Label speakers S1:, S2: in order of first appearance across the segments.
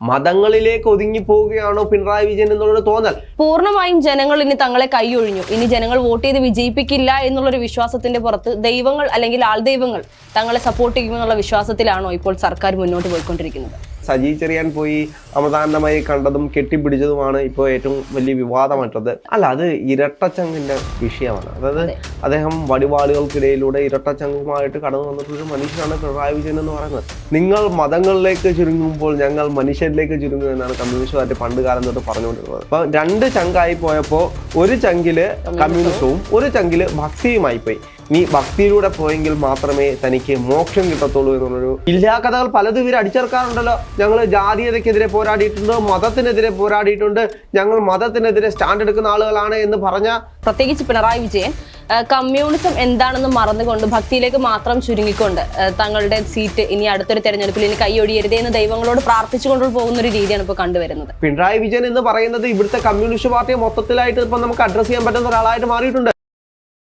S1: മതങ്ങളിലേക്ക് ഒതുങ്ങി പോവുകയാണോ പിണറായി വിജയൻ എന്നുള്ളൊരു തോന്നൽ?
S2: പൂർണമായും ജനങ്ങൾ ഇനി തങ്ങളെ കൈയൊഴിഞ്ഞു. ഇനി ജനങ്ങൾ വോട്ട് ചെയ്ത് വിജയിപ്പിക്കില്ല എന്നുള്ളൊരു വിശ്വാസത്തിന്റെ പുറത്ത് ദൈവങ്ങൾ അല്ലെങ്കിൽ ആൾദൈവങ്ങൾ തങ്ങളെ സപ്പോർട്ട് ചെയ്യുമെന്നുള്ള വിശ്വാസത്തിലാണോ ഇപ്പോൾ സർക്കാർ മുന്നോട്ട് പോയിക്കൊണ്ടിരിക്കുന്നത്?
S1: സജി ചെറിയാൻ പോയി അമൃതാനന്ദമായി കണ്ടതും കെട്ടിപ്പിടിച്ചതുമാണ് ഇപ്പോൾ ഏറ്റവും വലിയ വിവാദമായിട്ടുള്ളത്. അല്ല അത് ഇരട്ടച്ചങ്ങിന്റെ വിഷയമാണ്. അതായത്
S2: അതെ.
S1: അദ്ദേഹം വടിവാളുകൾക്കിടയിലൂടെ ഇരട്ടച്ചങ്ങുമായിട്ട് കടന്നു വന്നിട്ടൊരു മനുഷ്യനാണ് പിണറായി വിജയൻ എന്ന് പറയുന്നത്. നിങ്ങൾ മതങ്ങളിലേക്ക് ചുരുങ്ങുമ്പോൾ ഞങ്ങൾ മനുഷ്യരിലേക്ക് ചുരുങ്ങും എന്നാണ് കമ്മ്യൂണിസ്റ്റ് പാർട്ടി പണ്ട് കാലം തൊട്ട് പറഞ്ഞുകൊണ്ടിരുന്നത്. അപ്പൊ രണ്ട് ചങ്കായി പോയപ്പോൾ ഒരു ചങ്കിൽ കമ്മ്യൂണിസവും ഒരു ചങ്കിൽ ഭക്തിയുമായി പോയി. നീ ഭക്തിയിലൂടെ പോയെങ്കിൽ മാത്രമേ തനിക്ക് മോക്ഷം കിട്ടത്തുള്ളൂ എന്നുള്ളൊരു ഇല്ലാ കഥകൾ പലതും ഇവർ അടിച്ചേർക്കാറുണ്ടല്ലോ. ഞങ്ങൾ ജാതീയതയ്ക്കെതിരെ പോരാടിയിട്ടുണ്ട് മതത്തിനെതിരെ പോരാടിയിട്ടുണ്ട് ഞങ്ങൾ മതത്തിനെതിരെ സ്റ്റാൻഡ് എടുക്കുന്ന ആളുകളാണ് എന്ന് പറഞ്ഞ
S2: പ്രത്യേകിച്ച് പിണറായി വിജയൻ കമ്മ്യൂണിസം എന്താണെന്ന് മറന്നുകൊണ്ട് ഭക്തിയിലേക്ക് മാത്രം ചുരുങ്ങിക്കൊണ്ട് തങ്ങളുടെ സീറ്റ് ഇനി അടുത്തൊരു തെരഞ്ഞെടുപ്പിൽ ഇനി കൈയൊഴിയരുതേ എന്ന് ദൈവങ്ങളോട് പ്രാർത്ഥിച്ചുകൊണ്ട് പോകുന്ന ഒരു രീതിയാണ് ഇപ്പോൾ കണ്ടുവരുന്നത്.
S1: പിണറായി വിജയൻ എന്ന് പറയുന്നത് ഇവിടുത്തെ കമ്മ്യൂണിസ്റ്റ് പാർട്ടിയെ മൊത്തത്തിലായിട്ട് ഇപ്പം നമുക്ക് അഡ്രസ് ചെയ്യാൻ പറ്റുന്ന ഒരാളായിട്ട് മാറിയിട്ടുണ്ട്.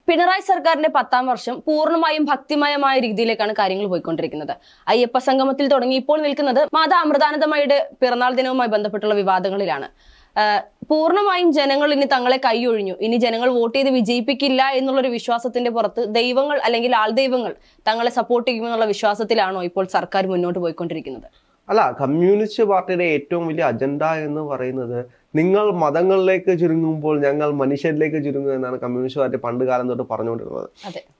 S2: പിണറായി സർക്കാരിന്റെ പത്താം വർഷം പൂർണമായും ഭക്തിമയമായ രീതിയിലേക്കാണ് കാര്യങ്ങൾ പോയിക്കൊണ്ടിരിക്കുന്നത്. അയ്യപ്പ സംഗമത്തിൽ തുടങ്ങി ഇപ്പോൾ നിൽക്കുന്നത് മാതാ അമൃതാനന്ദമയുടെ പിറന്നാൾ ദിനവുമായി ബന്ധപ്പെട്ടുള്ള വിവാദങ്ങളിലാണ്. പൂർണമായും ജനങ്ങൾ ഇനി തങ്ങളെ കൈയൊഴിഞ്ഞു. ഇനി ജനങ്ങൾ വോട്ട് ചെയ്ത് വിജയിപ്പിക്കില്ല എന്നുള്ളൊരു വിശ്വാസത്തിന്റെ പുറത്ത് ദൈവങ്ങൾ അല്ലെങ്കിൽ ആൾദൈവങ്ങൾ തങ്ങളെ സപ്പോർട്ട് ചെയ്യുമെന്നുള്ള വിശ്വാസത്തിലാണോ ഇപ്പോൾ സർക്കാർ മുന്നോട്ട് പോയിക്കൊണ്ടിരിക്കുന്നത്?
S1: അല്ല കമ്മ്യൂണിസ്റ്റ് പാർട്ടിയുടെ ഏറ്റവും വലിയ അജണ്ട എന്ന് പറയുന്നത് നിങ്ങൾ മതങ്ങളിലേക്ക് ചുരുങ്ങുമ്പോൾ ഞങ്ങൾ മനുഷ്യരിലേക്ക് ചുരുങ്ങുക എന്നാണ് കമ്മ്യൂണിസ്റ്റ് പാർട്ടി പണ്ട് കാലം തൊട്ട് പറഞ്ഞുകൊണ്ടിരുന്നത്.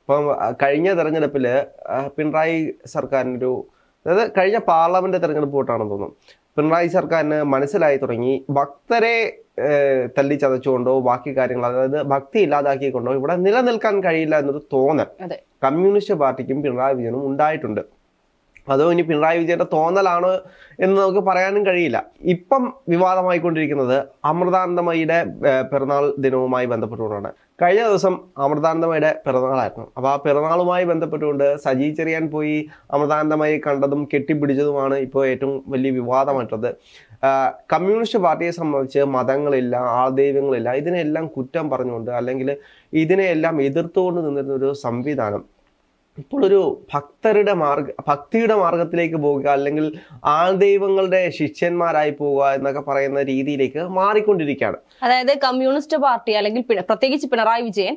S1: അപ്പം കഴിഞ്ഞ തെരഞ്ഞെടുപ്പിൽ പിണറായി സർക്കാരിന്റെ ഒരു അതായത് കഴിഞ്ഞ പാർലമെന്റ് തെരഞ്ഞെടുപ്പ് വോട്ടാണെന്ന് തോന്നുന്നു പിണറായി സർക്കാരിന് മനസ്സിലായി തുടങ്ങി ഭക്തരെ തല്ലി തല്ലിച്ചതച്ചുകൊണ്ടോ ബാക്കി കാര്യങ്ങൾ അതായത് ഭക്തി ഇല്ലാതാക്കിക്കൊണ്ടോ ഇവിടെ നിലനിൽക്കാൻ കഴിയില്ല എന്നൊരു തോന്നൽ. കമ്മ്യൂണിസ്റ്റ് പാർട്ടിക്കും പിണറായി വിജയനും ഉണ്ടായിട്ടുണ്ട് അതോ ഇനി പിണറായി വിജയന്റെ തോന്നലാണോ എന്ന് നമുക്ക് പറയാനും കഴിയില്ല. ഇപ്പം വിവാദമായിക്കൊണ്ടിരിക്കുന്നത് അമൃതാനന്ദമയുടെ പിറന്നാൾ ദിനവുമായി ബന്ധപ്പെട്ടുകൊണ്ടാണ്. കഴിഞ്ഞ ദിവസം അമൃതാനന്ദമയുടെ പിറന്നാളായിരുന്നു. അപ്പോൾ ആ പിറന്നാളുമായി ബന്ധപ്പെട്ടുകൊണ്ട് സജി ചെറിയാൻ പോയി അമൃതാനന്ദമയെ കണ്ടതും കെട്ടിപ്പിടിച്ചതുമാണ് ഇപ്പോൾ ഏറ്റവും വലിയ വിവാദമായിട്ടുള്ളത്. കമ്മ്യൂണിസ്റ്റ് പാർട്ടിയെ സംബന്ധിച്ച് മതങ്ങളില്ല ആൾദൈവങ്ങളില്ല ഇതിനെല്ലാം കുറ്റം പറഞ്ഞുകൊണ്ട് അല്ലെങ്കിൽ ഇതിനെയെല്ലാം എതിർത്തുകൊണ്ട് നിന്നിരുന്ന ഒരു സംവിധാനം ഇപ്പോൾ ഒരു ഭക്തരുടെ മാർഗ ഭക്തിയുടെ മാർഗത്തിലേക്ക് പോവുക അല്ലെങ്കിൽ ആൾദൈവങ്ങളുടെ ശിഷ്യന്മാരായി പോവുക എന്നൊക്കെ പറയുന്ന രീതിയിലേക്ക് മാറിക്കൊണ്ടിരിക്കുകയാണ്.
S2: അതായത് കമ്മ്യൂണിസ്റ്റ് പാർട്ടി അല്ലെങ്കിൽ പ്രത്യേകിച്ച് പിണറായി വിജയൻ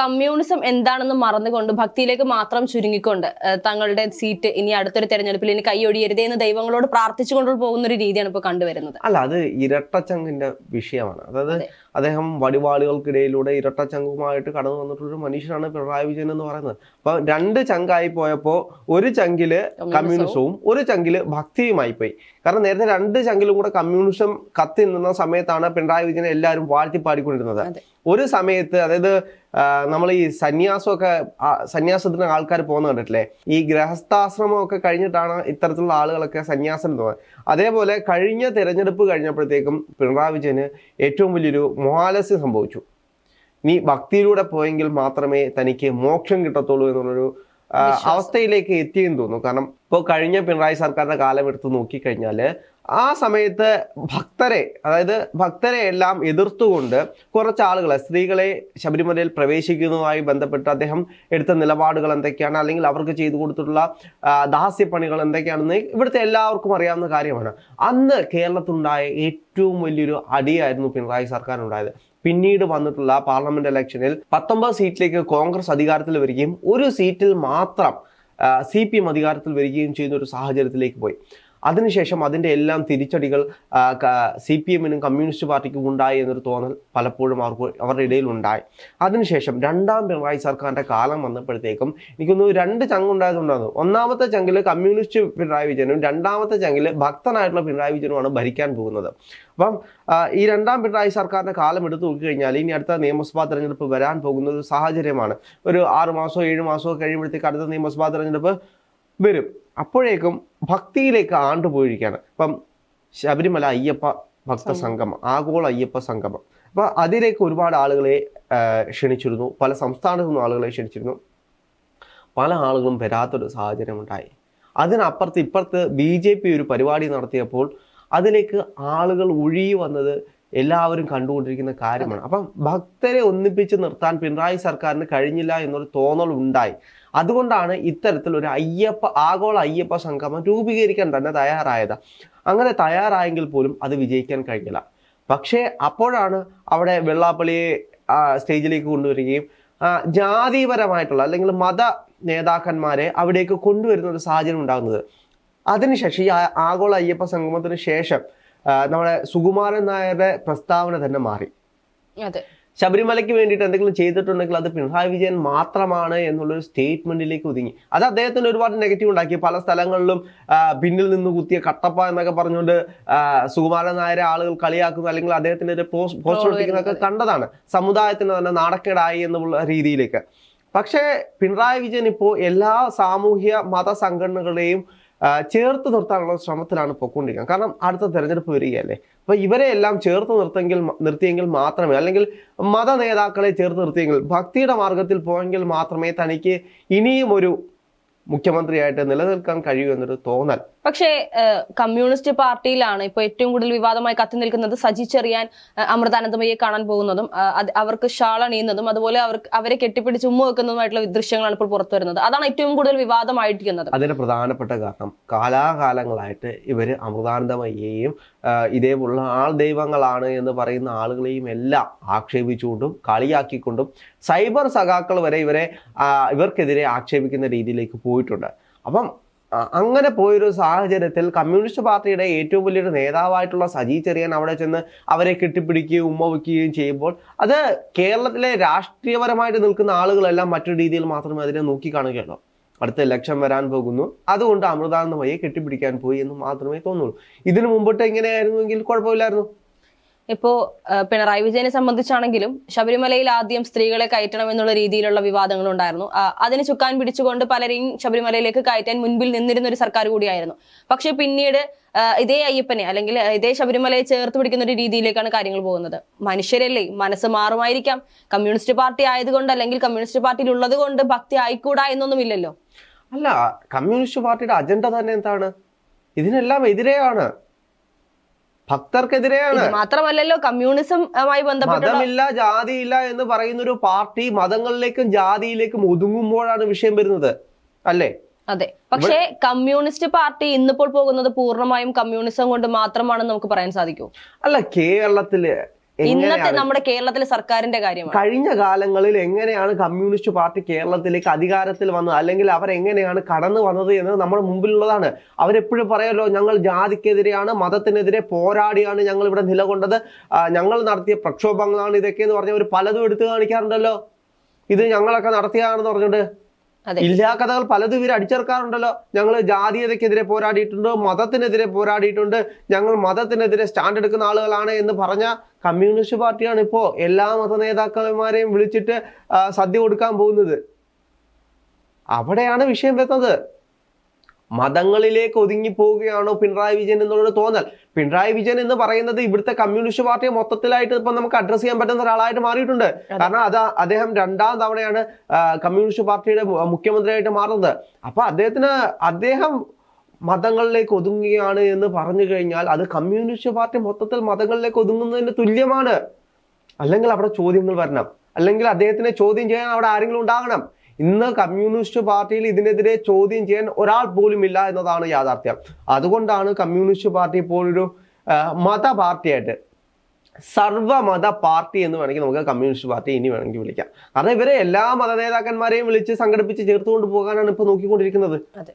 S2: കമ്മ്യൂണിസം എന്താണെന്ന് മറന്നുകൊണ്ട് ഭക്തിയിലേക്ക് മാത്രം ചുരുങ്ങിക്കൊണ്ട് തങ്ങളുടെ സീറ്റ് ഇനി അടുത്തൊരു തെരഞ്ഞെടുപ്പിൽ ഇനി കൈയൊഴിയരുതേ എന്ന് ദൈവങ്ങളോട് പ്രാർത്ഥിച്ചുകൊണ്ട് പോകുന്ന ഒരു രീതിയാണ് ഇപ്പോൾ കണ്ടുവരുന്നത്.
S1: അല്ല അത് ഇരട്ടച്ചങ്കിന്റെ വിഷയമാണ്. അതായത്
S2: അതെ.
S1: അദ്ദേഹം വടിവാളുകൾക്കിടയിലൂടെ ഇരട്ട ചങ്കുമായിട്ട് കടന്നു വന്നിട്ടൊരു മനുഷ്യനാണ് പിണറായി വിജയൻ എന്ന് പറയുന്നത്. അപ്പൊ രണ്ട് ചങ്കായി പോയപ്പോ ഒരു ചങ്കിൽ കമ്മ്യൂണിസവും ഒരു ചങ്കിൽ ഭക്തിയുമായി പോയി. കാരണം നേരത്തെ രണ്ട് ചങ്കിലും കൂടെ കമ്മ്യൂണിസം കത്തി നിന്ന സമയത്താണ് പിണറായി വിജയനെ എല്ലാവരും വാഴ്ത്തി പാടിക്കൊണ്ടിരുന്നത്. ഒരു സമയത്ത് അതായത് നമ്മൾ ഈ സന്യാസമൊക്കെ സന്യാസത്തിന് ആൾക്കാർ പോകുന്ന കണ്ടിട്ടില്ലേ? ഈ ഗൃഹസ്ഥാശ്രമമൊക്കെ കഴിഞ്ഞിട്ടാണ് ഇത്തരത്തിലുള്ള ആളുകളൊക്കെ സന്യാസം തോന്നുന്നത് അതേപോലെ കഴിഞ്ഞ തിരഞ്ഞെടുപ്പ് കഴിഞ്ഞപ്പോഴത്തേക്കും പിണറായി വിജയന് ഏറ്റവും വലിയൊരു മോഹാലസ്യം സംഭവിച്ചു. നീ ഭക്തിയിലൂടെ പോയെങ്കിൽ മാത്രമേ തനിക്ക് മോക്ഷം കിട്ടത്തുള്ളൂ എന്നുള്ളൊരു. അവസ്ഥയിലേക്ക് എത്തിയെന്ന് തോന്നുന്നു. കാരണം ഇപ്പോൾ കഴിഞ്ഞ പിണറായി സർക്കാരിന്റെ കാലം എടുത്ത് നോക്കിക്കഴിഞ്ഞാൽ ആ സമയത്ത് ഭക്തരെ അതായത് ഭക്തരെ എല്ലാം എതിർത്തുകൊണ്ട് കുറച്ച് ആളുകളെ സ്ത്രീകളെ ശബരിമലയിൽ പ്രവേശിക്കുന്നതുമായി ബന്ധപ്പെട്ട് അദ്ദേഹം എടുത്ത നിലപാടുകൾ എന്തൊക്കെയാണ് അല്ലെങ്കിൽ അവർക്ക് ചെയ്തു കൊടുത്തിട്ടുള്ള ദാസ്യപ്പണികൾ എന്തൊക്കെയാണെന്ന് ഇവിടുത്തെ എല്ലാവർക്കും അറിയാവുന്ന കാര്യമാണ്. അന്ന് കേരളത്തിലുണ്ടായ ഏറ്റവും വലിയൊരു അടിയായിരുന്നു പിണറായി സർക്കാരിനുണ്ടായത്. പിന്നീട് വന്നിട്ടുള്ള പാർലമെന്റ് ഇലക്ഷനിൽ പത്തൊമ്പത് സീറ്റിലേക്ക് കോൺഗ്രസ് അധികാരത്തിൽ വരികയും ഒരു സീറ്റിൽ മാത്രം സി പി എം അധികാരത്തിൽ വരികയും ചെയ്യുന്ന ഒരു സാഹചര്യത്തിലേക്ക് പോയി. അതിനുശേഷം അതിന്റെ എല്ലാം തിരിച്ചടികൾ സി പി എമ്മിനും കമ്മ്യൂണിസ്റ്റ് പാർട്ടിക്കും ഉണ്ടായി എന്നൊരു തോന്നൽ പലപ്പോഴും അവർക്ക് അവരുടെ ഇടയിൽ ഉണ്ടായി അതിനുശേഷം രണ്ടാം പിണറായി സർക്കാരിന്റെ കാലം വന്നപ്പോഴത്തേക്കും എനിക്കൊന്ന് രണ്ട് ചങ്കുണ്ടായതുണ്ടായിരുന്നു ഒന്നാമത്തെ ചങ്കിൽ കമ്മ്യൂണിസ്റ്റ് പിണറായി വിജയനും രണ്ടാമത്തെ ചങ്കിൽ ഭക്തനായിട്ടുള്ള പിണറായി വിജയനുമാണ് ഭരിക്കാൻ പോകുന്നത്. അപ്പം ഈ രണ്ടാം പിണറായി സർക്കാരിന്റെ കാലം എടുത്തു നോക്കിക്കഴിഞ്ഞാൽ ഇനി അടുത്ത നിയമസഭാ തെരഞ്ഞെടുപ്പ് വരാൻ പോകുന്ന ഒരു സാഹചര്യമാണ്. ഒരു ആറ് മാസമോ ഏഴ് മാസമോ കഴിയുമ്പോഴത്തേക്ക് അടുത്ത നിയമസഭാ തെരഞ്ഞെടുപ്പ് വരും. അപ്പോഴേക്കും ഭക്തിയിലേക്ക് ആണ്ടുപോയിരിക്കുകയാണ് ഇപ്പം ശബരിമല അയ്യപ്പ ഭക്ത സംഗമം. ആഗോള അയ്യപ്പ സംഗമം. അപ്പൊ അതിലേക്ക് ഒരുപാട് ആളുകളെ ക്ഷണിച്ചിരുന്നു. പല സംസ്ഥാനത്തു നിന്നും ആളുകളെ ക്ഷണിച്ചിരുന്നു. പല ആളുകളും വരാത്തൊരു സാഹചര്യം ഉണ്ടായി അതിനപ്പുറത്ത് ഇപ്പുറത്ത് ബി ജെ പി ഒരു പരിപാടി നടത്തിയപ്പോൾ അതിലേക്ക് ആളുകൾ ഒഴുകി വന്നത് എല്ലാവരും കണ്ടുകൊണ്ടിരിക്കുന്ന കാര്യമാണ്. അപ്പം ഭക്തരെ ഒന്നിപ്പിച്ച് നിർത്താൻ പിണറായി സർക്കാരിന് കഴിഞ്ഞില്ല എന്നൊരു തോന്നൽ ഉണ്ടായി അതുകൊണ്ടാണ് ഇത്തരത്തിൽ ഒരു അയ്യപ്പ ആഗോള അയ്യപ്പ സംഗമം രൂപീകരിക്കാൻ തന്നെ തയ്യാറായത്. അങ്ങനെ തയ്യാറായെങ്കിൽ പോലും അത് വിജയിക്കാൻ കഴിഞ്ഞില്ല. പക്ഷേ അപ്പോഴാണ് അവിടെ വെള്ളാപ്പള്ളിയെ സ്റ്റേജിലേക്ക് കൊണ്ടുവരികയും ജാതിപരമായിട്ടുള്ള അല്ലെങ്കിൽ മത നേതാക്കന്മാരെ അവിടേക്ക് കൊണ്ടുവരുന്ന ഒരു സാഹചര്യം ഉണ്ടാകുന്നത്. അതിനുശേഷം ഈ ആഗോള അയ്യപ്പ സംഗമത്തിന് ശേഷം നമ്മുടെ സുകുമാരൻ നായരുടെ പ്രസ്താവന തന്നെ മാറി.
S2: അതെ.
S1: ശബരിമലയ്ക്ക് വേണ്ടിയിട്ട് എന്തെങ്കിലും ചെയ്തിട്ടുണ്ടെങ്കിൽ അത് പിണറായി വിജയൻ മാത്രമാണ് എന്നുള്ളൊരു സ്റ്റേറ്റ്മെന്റിലേക്ക് ഒതുങ്ങി. അത് അദ്ദേഹത്തിന് ഒരുപാട് നെഗറ്റീവ് ഉണ്ടാക്കി. പല സ്ഥലങ്ങളിലും പിന്നിൽ നിന്ന് കുത്തിയ കട്ടപ്പ എന്നൊക്കെ പറഞ്ഞുകൊണ്ട് സുകുമാരൻ നായരെ ആളുകൾ കളിയാക്കുന്നു. അല്ലെങ്കിൽ അദ്ദേഹത്തിന്റെ ഒരു പോസ്റ്റ് ഒട്ടിക്കുന്നതൊക്കെ കണ്ടതാണ്. സമുദായത്തിന് തന്നെ നാടക്കേടായി എന്നുള്ള രീതിയിലേക്ക്. പക്ഷേ പിണറായി വിജയൻ ഇപ്പോൾ എല്ലാ സാമൂഹ്യ മത സംഘടനകളെയും ചേർത്ത് നിർത്താനുള്ള ശ്രമത്തിലാണ് പോയിക്കൊണ്ടിരിക്കുന്നത്. കാരണം അടുത്ത തെരഞ്ഞെടുപ്പ് വരികയല്ലേ? അപ്പൊ ഇവരെ എല്ലാം ചേർത്ത് നിർത്തെങ്കിൽ നിർത്തിയെങ്കിൽ മാത്രമേ അല്ലെങ്കിൽ മത നേതാക്കളെ ചേർത്ത് നിർത്തിയെങ്കിൽ ഭക്തിയുടെ മാർഗത്തിൽ പോയെങ്കിൽ മാത്രമേ തനിക്ക് ഇനിയും ഒരു മുഖ്യമന്ത്രിയായിട്ട് നിലനിൽക്കാൻ കഴിയൂ എന്നൊരു തോന്നൽ.
S2: പക്ഷേ കമ്മ്യൂണിസ്റ്റ് പാർട്ടിയിലാണ് ഇപ്പോൾ ഏറ്റവും കൂടുതൽ വിവാദമായി കത്തി നിൽക്കുന്നത് സജി ചെറിയാൻ അമൃതാനന്ദമയെ കാണാൻ പോകുന്നതും അവർക്ക് ഷാൾ അണിയുന്നതും അതുപോലെ അവർക്ക് അവരെ കെട്ടിപ്പിടിച്ച് ഉമ്മ വെക്കുന്നതുമായിട്ടുള്ള ദൃശ്യങ്ങളാണ് ഇപ്പോൾ പുറത്തു വരുന്നത് അതാണ് ഏറ്റവും കൂടുതൽ വിവാദമായിരിക്കുന്നത്.
S1: അതിന് പ്രധാനപ്പെട്ട കാരണം കാലാകാലങ്ങളായിട്ട് ഇവർ അമൃതാനന്ദമയെയും ഇതേപോലുള്ള ആൾ ദൈവങ്ങളാണ് എന്ന് പറയുന്ന ആളുകളെയും എല്ലാം ആക്ഷേപിച്ചുകൊണ്ടും കളിയാക്കിക്കൊണ്ടും സൈബർ സഖാക്കൾ വരെ ഇവരെ ഇവർക്കെതിരെ ആക്ഷേപിക്കുന്ന രീതിയിലേക്ക് പോയിട്ടുണ്ട്. അപ്പം അങ്ങനെ പോയൊരു സാഹചര്യത്തിൽ കമ്മ്യൂണിസ്റ്റ് പാർട്ടിയുടെ ഏറ്റവും വലിയൊരു നേതാവായിട്ടുള്ള സജി ചെറിയാൻ അവിടെ ചെന്ന് അവരെ കെട്ടിപ്പിടിക്കുകയും ഉമ്മ വയ്ക്കുകയും ചെയ്യുമ്പോൾ അത് കേരളത്തിലെ രാഷ്ട്രീയപരമായിട്ട് നിൽക്കുന്ന ആളുകളെല്ലാം മറ്റൊരു രീതിയിൽ മാത്രമേ അതിനെ നോക്കിക്കാണുകയുള്ളൂ. അടുത്ത ലക്ഷം വരാൻ പോകുന്നു. അതുകൊണ്ട് അമൃതാനന്ദമയെ കെട്ടിപ്പിടിക്കാൻ പോയി എന്ന് മാത്രമേ തോന്നുള്ളൂ. ഇതിനു മുമ്പിട്ട് എങ്ങനെയായിരുന്നുവെങ്കിൽ കുഴപ്പമില്ലായിരുന്നു.
S2: ഇപ്പോ പിണറായി വിജയനെ സംബന്ധിച്ചാണെങ്കിലും ശബരിമലയിൽ ആദ്യം സ്ത്രീകളെ കയറ്റണം എന്നുള്ള രീതിയിലുള്ള വിവാദങ്ങൾ ഉണ്ടായിരുന്നു അതിനെ ചുക്കാൻ പിടിച്ചുകൊണ്ട് പലരെയും ശബരിമലയിലേക്ക് കയറ്റാൻ മുൻപിൽ നിന്നിരുന്ന ഒരു സർക്കാർ കൂടിയായിരുന്നു. പക്ഷെ പിന്നീട് ഇതേ അയ്യപ്പനെ അല്ലെങ്കിൽ ഇതേ ശബരിമലയെ ചേർത്ത് പിടിക്കുന്ന ഒരു രീതിയിലേക്കാണ് കാര്യങ്ങൾ പോകുന്നത്. മനുഷ്യരല്ലേ? മനസ്സ് മാറുമായിരിക്കാം. കമ്മ്യൂണിസ്റ്റ് പാർട്ടി ആയതുകൊണ്ട് അല്ലെങ്കിൽ കമ്മ്യൂണിസ്റ്റ് പാർട്ടിയിൽ ഉള്ളത് കൊണ്ട് ഭക്തി ആയിക്കൂടാ എന്നൊന്നുമില്ലല്ലോ.
S1: അല്ല കമ്മ്യൂണിസ്റ്റ് പാർട്ടിയുടെ അജണ്ട തന്നെ എന്താണ്? ഇതിനെല്ലാം എതിരെയാണ്. ഭക്തർക്കെതിരെയാണ്.
S2: മാത്രമല്ലല്ലോ കമ്മ്യൂണിസമായി ബന്ധപ്പെട്ട്
S1: മതമില്ല ജാതിയില്ല എന്ന് പറയുന്ന ഒരു പാർട്ടി മതങ്ങളിലേക്കും ജാതിയിലേക്കും ഒതുങ്ങുമ്പോഴാണ് വിഷയം വരുന്നത് അല്ലേ?
S2: അതെ. പക്ഷേ കമ്മ്യൂണിസ്റ്റ് പാർട്ടി ഇന്നിപ്പോൾ പോകുന്നത് പൂർണമായും കമ്മ്യൂണിസം കൊണ്ട് മാത്രമാണെന്ന് നമുക്ക് പറയാൻ സാധിക്കൂ.
S1: അല്ല കേരളത്തിൽ
S2: ഇന്നത്തെ നമ്മുടെ കേരളത്തിലെ സർക്കാരിന്റെ കാര്യം
S1: കഴിഞ്ഞ കാലങ്ങളിൽ എങ്ങനെയാണ് കമ്മ്യൂണിസ്റ്റ് പാർട്ടി കേരളത്തിലേക്ക് അധികാരത്തിൽ വന്നത്? അല്ലെങ്കിൽ അവർ എങ്ങനെയാണ് കടന്നു വന്നത് എന്നത് നമ്മുടെ മുമ്പിലുള്ളതാണ്. അവരെപ്പോഴും പറയല്ലോ ഞങ്ങൾ ജാതിക്കെതിരെയാണ് മതത്തിനെതിരെ പോരാടിയാണ് ഞങ്ങൾ ഇവിടെ നിലകൊണ്ടത്. ഞങ്ങൾ നടത്തിയ പ്രക്ഷോഭങ്ങളാണ് ഇതൊക്കെ എന്ന് പറഞ്ഞ് അവർ പലതും എടുത്തു കാണിക്കാറുണ്ടല്ലോ. ഇത് ഞങ്ങളൊക്കെ നടത്തിയതാണെന്ന് പറഞ്ഞിട്ട്. ഇല്ലാ കഥകൾ പലതും ഇവർ അടിച്ചേർക്കാറുണ്ടല്ലോ. ഞങ്ങൾ ജാതീയതയ്ക്കെതിരെ പോരാടിയിട്ടുണ്ട് മതത്തിനെതിരെ പോരാടിയിട്ടുണ്ട് ഞങ്ങൾ മതത്തിനെതിരെ സ്റ്റാൻഡ് എടുക്കുന്ന ആളുകളാണ് എന്ന് പറഞ്ഞ കമ്മ്യൂണിസ്റ്റ് പാർട്ടിയാണ് ഇപ്പോ എല്ലാ മത നേതാക്കന്മാരെയും വിളിച്ചിട്ട് സദ്യ കൊടുക്കാൻ പോകുന്നത്. അവിടെയാണ് വിഷയം വരുന്നത്. മതങ്ങളിലേക്ക് ഒതുങ്ങി പോവുകയാണോ പിണറായി വിജയൻ എന്നുള്ളൊരു തോന്നൽ. പിണറായി വിജയൻ എന്ന് പറയുന്നത് ഇവിടുത്തെ കമ്മ്യൂണിസ്റ്റ് പാർട്ടിയെ മൊത്തത്തിലായിട്ട് ഇപ്പൊ നമുക്ക് അഡ്രസ് ചെയ്യാൻ പറ്റുന്ന ഒരാളായിട്ട് മാറിയിട്ടുണ്ട്. കാരണം അത് അദ്ദേഹം രണ്ടാം തവണയാണ് കമ്മ്യൂണിസ്റ്റ് പാർട്ടിയുടെ മുഖ്യമന്ത്രിയായിട്ട് മാറുന്നത്. അപ്പൊ അദ്ദേഹത്തിന് അദ്ദേഹം മതങ്ങളിലേക്ക് ഒതുങ്ങുകയാണ് എന്ന് പറഞ്ഞു കഴിഞ്ഞാൽ അത് കമ്മ്യൂണിസ്റ്റ് പാർട്ടി മൊത്തത്തിൽ മതങ്ങളിലേക്ക് ഒതുങ്ങുന്നതിന് തുല്യമാണ്. അല്ലെങ്കിൽ അവിടെ ചോദ്യങ്ങൾ വരണം. അല്ലെങ്കിൽ അദ്ദേഹത്തിനെ ചോദ്യം ചെയ്യാൻ അവിടെ ആരെങ്കിലും ഉണ്ടാകണം. ഇന്ന് കമ്മ്യൂണിസ്റ്റ് പാർട്ടിയിൽ ഇതിനെതിരെ ചോദ്യം ചെയ്യാൻ ഒരാൾ പോലും ഇല്ല എന്നതാണ് യാഥാർത്ഥ്യം. അതുകൊണ്ടാണ് കമ്മ്യൂണിസ്റ്റ് പാർട്ടി ഇപ്പോൾ ആ, മത പാർട്ടിയായിട്ട് സർവമത പാർട്ടി എന്ന് വേണമെങ്കിൽ നമുക്ക് കമ്മ്യൂണിസ്റ്റ് പാർട്ടി ഇനി വേണമെങ്കിൽ വിളിക്കാം. കാരണം ഇവരെ എല്ലാ മത നേതാക്കന്മാരെയും വിളിച്ച് സംഘടിപ്പിച്ച് ചേർത്തുകൊണ്ട് പോകാനാണ് ഇപ്പൊ നോക്കിക്കൊണ്ടിരിക്കുന്നത്.
S2: അതെ.